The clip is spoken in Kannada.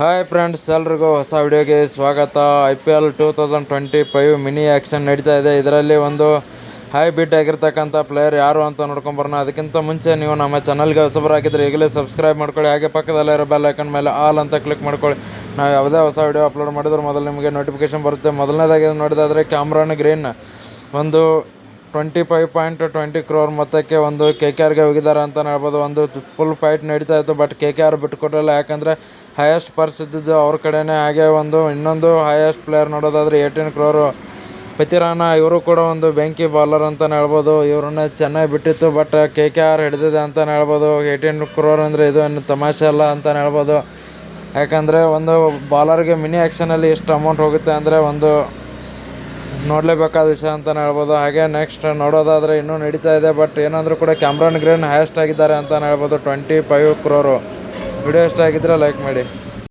ಹಾಯ್ ಫ್ರೆಂಡ್ಸ್ ಎಲ್ರಿಗೂ ಹೊಸ ವಿಡಿಯೋಗೆ ಸ್ವಾಗತ. I P L two thousand twenty five mini action ನಡೀತಾ ಇದೆ. ಇದರಲ್ಲಿ ಒಂದು ಹೈ ಬಿಟ್ ಆಗಿರ್ತಕ್ಕಂಥ ಪ್ಲೇಯರ್ ಯಾರು ಅಂತ ನೋಡ್ಕೊಂಬರೋಣ ಅದಕ್ಕಿಂತ ಮುಂಚೆ ನೀವು ನಮ್ಮ ಚಾನಲ್ಗೆ ಹೊಸಬರಾಗಿದ್ದರೆ ಈಗಲೇ ಸಬ್ಸ್ಕ್ರೈಬ್ ಮಾಡ್ಕೊಳ್ಳಿ. ಹಾಗೆ ಪಕ್ಕದಲ್ಲಿರೋ ಬೆಲ್ ಐಕನ್ ಮೇಲೆ ಆಲ್ ಅಂತ ಕ್ಲಿಕ್ ಮಾಡ್ಕೊಳ್ಳಿ. ನಾವು ಯಾವುದೇ ಹೊಸ ವಿಡಿಯೋ ಅಪ್ಲೋಡ್ ಮಾಡಿದ್ರು ಮೊದಲು ನಿಮಗೆ ನೋಟಿಫಿಕೇಶನ್ ಬರುತ್ತೆ. ಮೊದಲನೇದಾಗಿ ನೋಡಿದಾದರೆ ಕ್ಯಾಮ್ರಾನ್ ಗ್ರೀನ್ ಒಂದು twenty five point twenty crore ಮೊತ್ತಕ್ಕೆ ಒಂದು ಕೆ ಕೆ ಆರ್ಗೆ ಹೋಗಿದ್ದಾರೆ ಅಂತಲೇ ಹೇಳ್ಬೋದು. ಒಂದು ಫುಲ್ ಫೈಟ್ ನಡೀತಾ ಇತ್ತು ಬಟ್ ಕೆ ಕೆ ಆರ್ ಬಿಟ್ಕೊಟ್ಟಿಲ್ಲ. ಯಾಕಂದರೆ ಹೈಯೆಸ್ಟ್ ಪರ್ಸ್ ಇದ್ದಿದ್ದು ಅವ್ರ ಕಡೆನೇ. ಹಾಗೆ ಒಂದು, ಇನ್ನೊಂದು ಹೈಯೆಸ್ಟ್ ಪ್ಲೇಯರ್ ನೋಡೋದಾದರೆ ಏಯ್ಟೀನ್ ಕ್ರೋರು ಪತಿರಾನ ಇವರು ಕೂಡ ಒಂದು ಬೆಂಕಿ ಬಾಲರ್ ಅಂತಲೇ ಹೇಳ್ಬೋದು. ಇವ್ರನ್ನ ಚೆನ್ನಾಗಿ ಬಿಟ್ಟಿತ್ತು ಬಟ್ ಕೆ ಕೆ ಆರ್ ಹಿಡಿದಿದೆ ಅಂತಲೇ ಹೇಳ್ಬೋದು. ಏಯ್ಟೀನ್ ಕ್ರೋರ್ ಅಂದರೆ ಇದು ಏನು ತಮಾಷೆ ಅಲ್ಲ ಅಂತಲೇ ಹೇಳ್ಬೋದು. ಯಾಕಂದರೆ ಒಂದು ಬಾಲರ್ಗೆ ಮಿನಿ ಆ್ಯಕ್ಷನಲ್ಲಿ ಎಷ್ಟು ಅಮೌಂಟ್ ಹೋಗುತ್ತೆ ಅಂದರೆ ಒಂದು ನೋಡಲೇಬೇಕಾದ ವಿಷಯ ಅಂತಲೇ ಹೇಳ್ಬೋದು. ಹಾಗೆ ನೆಕ್ಸ್ಟ್ ನೋಡೋದಾದರೆ ಇನ್ನೂ ನಡೀತಾ ಇದೆ ಬಟ್ ಏನಂದರೂ ಕೂಡ ಕ್ಯಾಮ್ರಾನ್ ಗ್ರೇನ್ ಹೈಯೆಸ್ಟ್ ಆಗಿದ್ದಾರೆ ಅಂತಲೇ ಹೇಳ್ಬೋದು. ಟ್ವೆಂಟಿ ಫೈವ್ ಕ್ರೋರು ವಿಡಿಯೋ ಇಷ್ಟ ಆಗಿದ್ದರೆ ಲೈಕ್ ಮಾಡಿ.